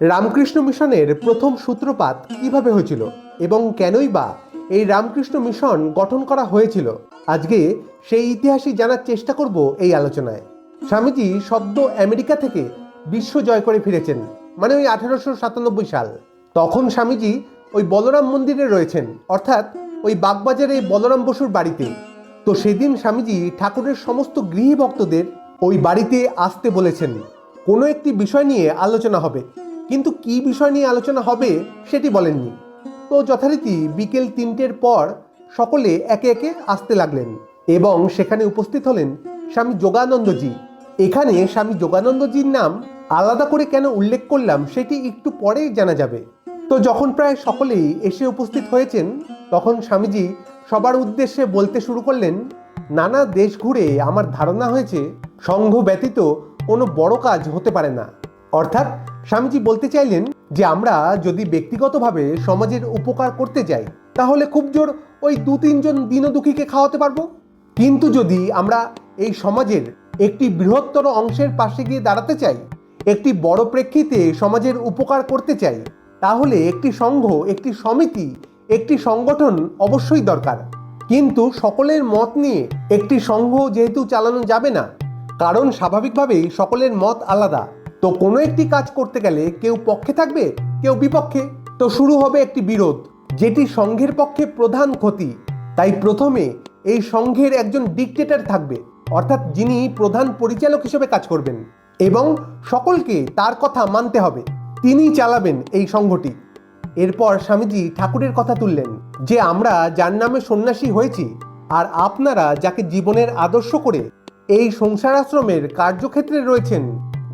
রামকৃষ্ণ মিশনের প্রথম সূত্রপাত কীভাবে হয়েছিল এবং কেনই বা এই রামকৃষ্ণ মিশন গঠন করা হয়েছিল? আজকে সেই ইতিহাসই জানার চেষ্টা করব এই আলোচনায়। স্বামীজি সদ্য আমেরিকা থেকে বিশ্ব জয় করে ফিরেছেন মানে ওই আঠারোশো সাতানব্বই সাল। তখন স্বামীজি ওই বলরাম মন্দিরে রয়েছেন, অর্থাৎ ওই বাগবাজারে বলরাম বসুর বাড়িতে। তো সেদিন স্বামীজি ঠাকুরের সমস্ত গৃহী ভক্তদের ওই বাড়িতে আসতে বলেছেন। কোনো একটি বিষয় নিয়ে আলোচনা হবে। কিন্তু কি বিষয় নিয়ে আলোচনা হবে সেটি বলেননি। তো যথারীতি বিকেল তিনটের পর সকলে একে একে আসতে লাগলেন এবং সেখানে উপস্থিত হলেন স্বামী যোগানন্দজি। এখানে স্বামী যোগানন্দজির নাম আলাদা করে কেন উল্লেখ করলাম সেটি একটু পরেই জানা যাবে। তো যখন প্রায় সকলেই এসে উপস্থিত হয়েছেন, তখন স্বামীজি সবার উদ্দেশ্যে বলতে শুরু করলেন, নানা দেশ ঘুরে আমার ধারণা হয়েছে, সংঘ ব্যতীত কোনো বড় কাজ হতে পারে না। অর্থাৎ স্বামীজি বলতে চাইলেন যে আমরা যদি ব্যক্তিগতভাবে সমাজের উপকার করতে যাই, তাহলে খুব জোর ওই দু তিনজন দীনদুঃখীকে খাওয়াতে পারব। কিন্তু যদি আমরা এই সমাজের একটি বৃহত্তর অংশের পাশে গিয়ে দাঁড়াতে চাই, একটি বড় প্রেক্ষিতে সমাজের উপকার করতে চাই, তাহলে একটি সংঘ, একটি সমিতি, একটি সংগঠন অবশ্যই দরকার। কিন্তু সকলের মত নিয়ে একটি সংঘ যেহেতু চালানো যাবে না, কারণ স্বাভাবিকভাবেই সকলের মত আলাদা। তো কোনো একটি কাজ করতে গেলে কেউ পক্ষে থাকবে, কেউ বিপক্ষে। তো শুরু হবে একটি বিরোধ, যেটি সংঘের পক্ষে প্রধান ক্ষতি। তাই প্রথমে এই সংঘের একজন ডিকটেটর থাকবে, অর্থাৎ যিনি প্রধান পরিচালক হিসেবে কাজ করবেন। এবং সকলকে তার কথা মানতে হবে তিনি চালাবেন এই সংঘটি। এরপর স্বামীজি ঠাকুরের কথা তুললেন, যে আমরা যার নামে সন্ন্যাসী হয়েছি, আর আপনারা যাকে জীবনের আদর্শ করে এই সংসার আশ্রমের কার্যক্ষেত্রে রয়েছেন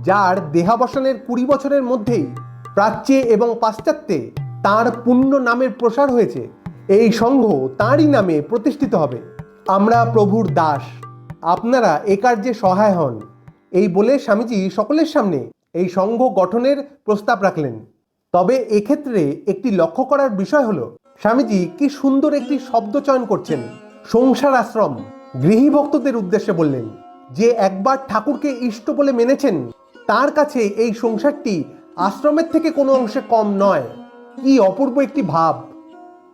যার দেহাবসানের কুড়ি বছরের মধ্যেই প্রাচ্যে এবং পাশ্চাত্যে তার পুণ্য নামের প্রসার হয়েছে। এই সংঘ তাঁরই নামে প্রতিষ্ঠিত হবে। আমরা প্রভুর দাস। আপনারা এ কার্যে সহায় হন। এই বলে স্বামীজি সকলের সামনে এই সংঘ গঠনের প্রস্তাব রাখলেন। তবে এক্ষেত্রে একটি লক্ষ্য করার বিষয় হলো, স্বামীজি কি সুন্দর একটি শব্দ চয়ন করছেন। সংসার আশ্রম গৃহী ভক্তদের উদ্দেশ্যে বললেন যে, একবার ঠাকুরকে ইষ্ট বলে মেনেছেন তার কাছে এই সংসারটি আশ্রমের থেকে কোনো অংশে কম নয়। কি অপূর্ব একটি ভাব।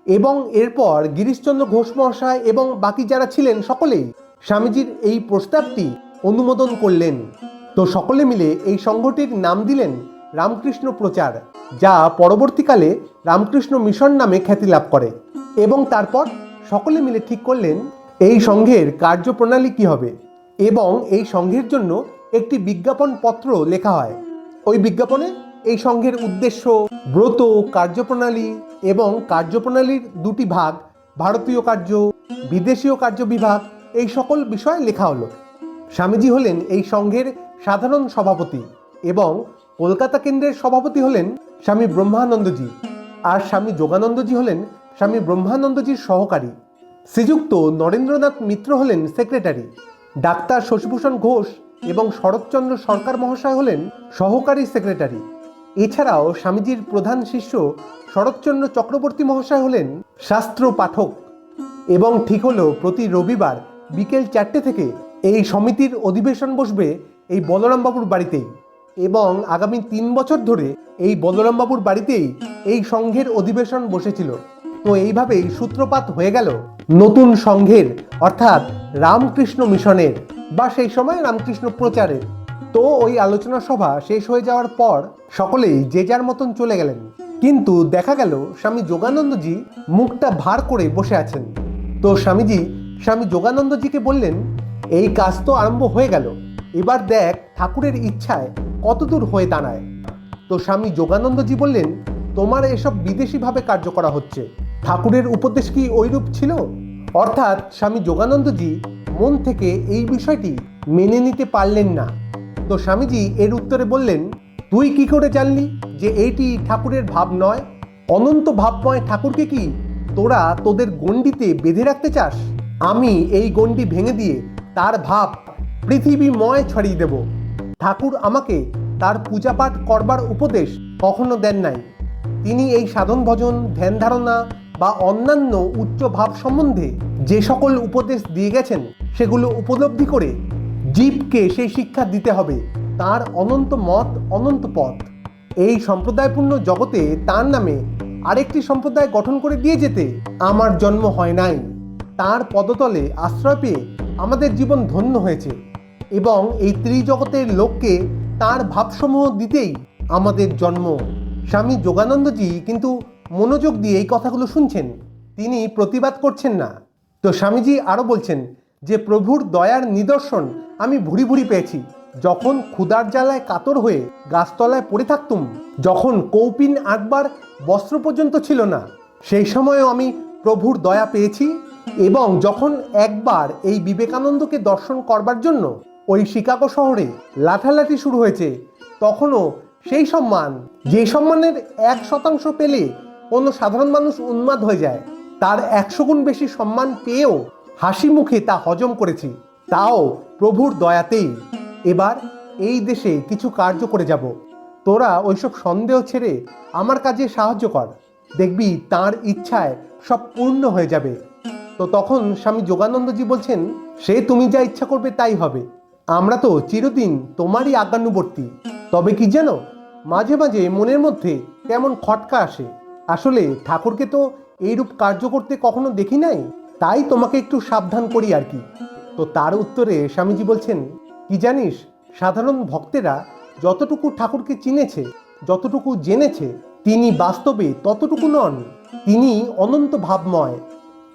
এবং এরপর গিরিশচন্দ্র ঘোষ মহাশয় এবং বাকি যারা ছিলেন সকলেই স্বামীজির এই প্রস্তাবটি অনুমোদন করলেন। তো সকলে মিলে এই সংঘটির নাম দিলেন রামকৃষ্ণ প্রচার, যা পরবর্তীকালে রামকৃষ্ণ মিশন নামে খ্যাতি লাভ করে। এবং তারপর সকলে মিলে ঠিক করলেন, এই সংঘের কার্যপ্রণালী কি হবে? এবং এই সংঘের জন্য একটি বিজ্ঞাপন পত্র লেখা হয়। ওই বিজ্ঞাপনে এই সংঘের উদ্দেশ্য, ব্রত, কার্যপ্রণালী এবং কার্যপ্রণালীর দুটি ভাগ, ভারতীয় কার্য, বিদেশীয় কার্য বিভাগ, এই সকল বিষয় লেখা হলো। স্বামীজি হলেন এই সংঘের সাধারণ সভাপতি এবং কলকাতা কেন্দ্রের সভাপতি হলেন স্বামী ব্রহ্মানন্দজি আর স্বামী যোগানন্দজি হলেন স্বামী ব্রহ্মানন্দজির সহকারী। শ্রীযুক্ত নরেন্দ্রনাথ মিত্র হলেন সেক্রেটারি। ডাক্তার শশীভূষণ ঘোষ এবং শরৎচন্দ্র সরকার মহাশয় হলেন সহকারী সেক্রেটারি। এছাড়াও স্বামীজির প্রধান শিষ্য শরৎচন্দ্র চক্রবর্তী মহাশয় হলেন শাস্ত্র পাঠক এবং ঠিক হলো প্রতি রবিবার বিকেল চারটে থেকে এই সমিতির অধিবেশন বসবে এই বলরামবাবুর বাড়িতেই এবং আগামী তিন বছর ধরে এই বলরামবাবুর বাড়িতেই এই সংঘের অধিবেশন বসেছিল। তো এইভাবেই সূত্রপাত হয়ে গেল নতুন সংঘের অর্থাৎ রামকৃষ্ণ মিশনের বা সেই সময় রামকৃষ্ণ প্রচারের। তো ওই আলোচনা সভা শেষ হয়ে যাওয়ার পর সকলেই যে যার মতন চলে গেলেন। কিন্তু দেখা গেল স্বামী যোগানন্দজি মুখটা ভার করে বসে আছেন। তো স্বামীজি, স্বামী যোগানন্দজিকে বললেন, এই কাজ তো আরম্ভ হয়ে গেল। এবার দেখ ঠাকুরের ইচ্ছায় কতদূর হয়ে দাঁড়ায়। তো স্বামী যোগানন্দজি বললেন, তোমার এসব বিদেশিভাবে কার্য করা হচ্ছে। ঠাকুরের উপদেশ কি ওইরূপ ছিল? অর্থাৎ স্বামী যোগানন্দজি মন থেকে এই বিষয়টি মেনে নিতে পারলেন না। তো স্বামীজি এর উত্তরে বললেন, তুই কি করে জানলি যে এইটি ঠাকুরের ভাব নয়? অনন্ত ভাবময় ঠাকুরকে কি তোরা তোদের গণ্ডিতে বেঁধে রাখতে চাস? আমি এই গণ্ডি ভেঙে দিয়ে তার ভাব পৃথিবীময় ছড়িয়ে দেব। ঠাকুর আমাকে তার পূজাপাঠ করবার উপদেশ কখনো দেন নাই। তিনি এই সাধন ভজন ধ্যান ধারণা বা অন্যান্য উচ্চ ভাব সম্বন্ধে যে সকল উপদেশ দিয়ে গেছেন, সেগুলো উপলব্ধি করে জীবকে সেই শিক্ষা দিতে হবে। তার অনন্ত মত, অনন্ত পথ। এই সম্প্রদায়পূর্ণ জগতে তার নামে আরেকটি সম্প্রদায় গঠন করে দিয়ে যেতে আমার জন্ম হয় নাই। তার পদতলে আশ্রয় পেয়ে আমাদের জীবন ধন্য হয়েছে এবং এই ত্রিজগতের লোককে তার ভাবসমূহ দিতেই আমাদের জন্ম। স্বামী যোগানন্দজি কিন্তু মনোযোগ দিয়ে এই কথাগুলো শুনছেন। তিনি প্রতিবাদ করছেন না। তো স্বামীজি আরও বলছেন যে, প্রভুর দয়ার নিদর্শন আমি ভুরি ভুরি পেয়েছি। যখন ক্ষুদার জ্বালায় কাতর হয়ে গাছতলায় পড়ে থাকতুম, যখন কৌপিন আঁকবার বস্ত্র পর্যন্ত ছিল না, সেই সময়ও আমি প্রভুর দয়া পেয়েছি এবং যখন একবার এই বিবেকানন্দকে দর্শন করবার জন্য ওই শিকাগো শহরে লাঠালাঠি শুরু হয়েছে, তখনও সেই সম্মান, যে সম্মানের এক শতাংশ পেলে কোনো সাধারণ মানুষ উন্মাদ হয়ে যায়। তার একশো গুণ বেশি সম্মান পেয়েও হাসি মুখে তা হজম করেছি। তাও প্রভুর দয়াতেই। এবার এই দেশে কিছু কার্য করে যাব। তোরা ওইসব সন্দেহ ছেড়ে আমার কাজে সাহায্য কর। দেখবি তার ইচ্ছায় সব পূর্ণ হয়ে যাবে। তো তখন স্বামী যোগানন্দজি বলছেন, সে তুমি যা ইচ্ছা করবে তাই হবে। আমরা তো চিরদিন তোমারই আজ্ঞানুবর্তী। তবে কি জানো মাঝে মাঝে মনের মধ্যে কেমন খটকা আসে। আসলে ঠাকুরকে তো এইরূপ কার্য করতে কখনো দেখি নাই? তাই তোমাকে একটু সাবধান করি আর কি। তো তার উত্তরে স্বামীজি বলছেন, কি জানিস, সাধারণ ভক্তেরা যতটুকু ঠাকুরকে চিনেছে, যতটুকু জেনেছে, তিনি বাস্তবে ততটুকু নন। তিনি অনন্ত ভাবময়।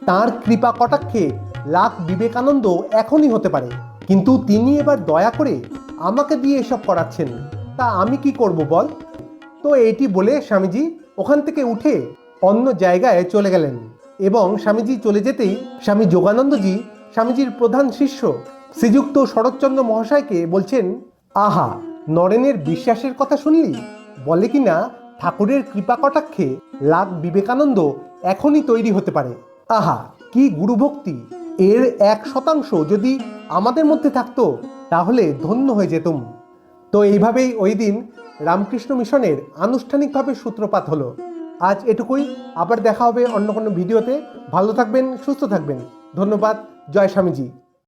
তার কৃপা কটাক্ষে লাখ বিবেকানন্দ এখনই হতে পারে। কিন্তু তিনি এবার দয়া করে আমাকে দিয়ে এসব করাচ্ছেন। তা আমি কি করব বল? তো এটি বলে স্বামীজি ওখান থেকে উঠে অন্য জায়গায় চলে গেলেন এবং স্বামীজি চলে যেতেই স্বামী যোগানন্দজি স্বামীজির প্রধান শিষ্য শ্রীযুক্ত শরৎচন্দ্র মহাশয়কে বলছেন, আহা, নরেনের বিশ্বাসের কথা শুনলি? বলে কিনা ঠাকুরের কৃপা কটাক্ষে লাভ বিবেকানন্দ এখনই তৈরি হতে পারে? আহা, কি গুরুভক্তি! এর এক শতাংশ যদি আমাদের মধ্যে থাকতো, তাহলে ধন্য হয়ে যেতুম। তো এইভাবেই ওই দিন রামকৃষ্ণ মিশনের আনুষ্ঠানিকভাবে সূত্রপাত হলো। আজ এটুকুই, আবার দেখা হবে অন্য কোনো ভিডিওতে। ভালো থাকবেন, সুস্থ থাকবেন। ধন্যবাদ, জয় স্বামীজি।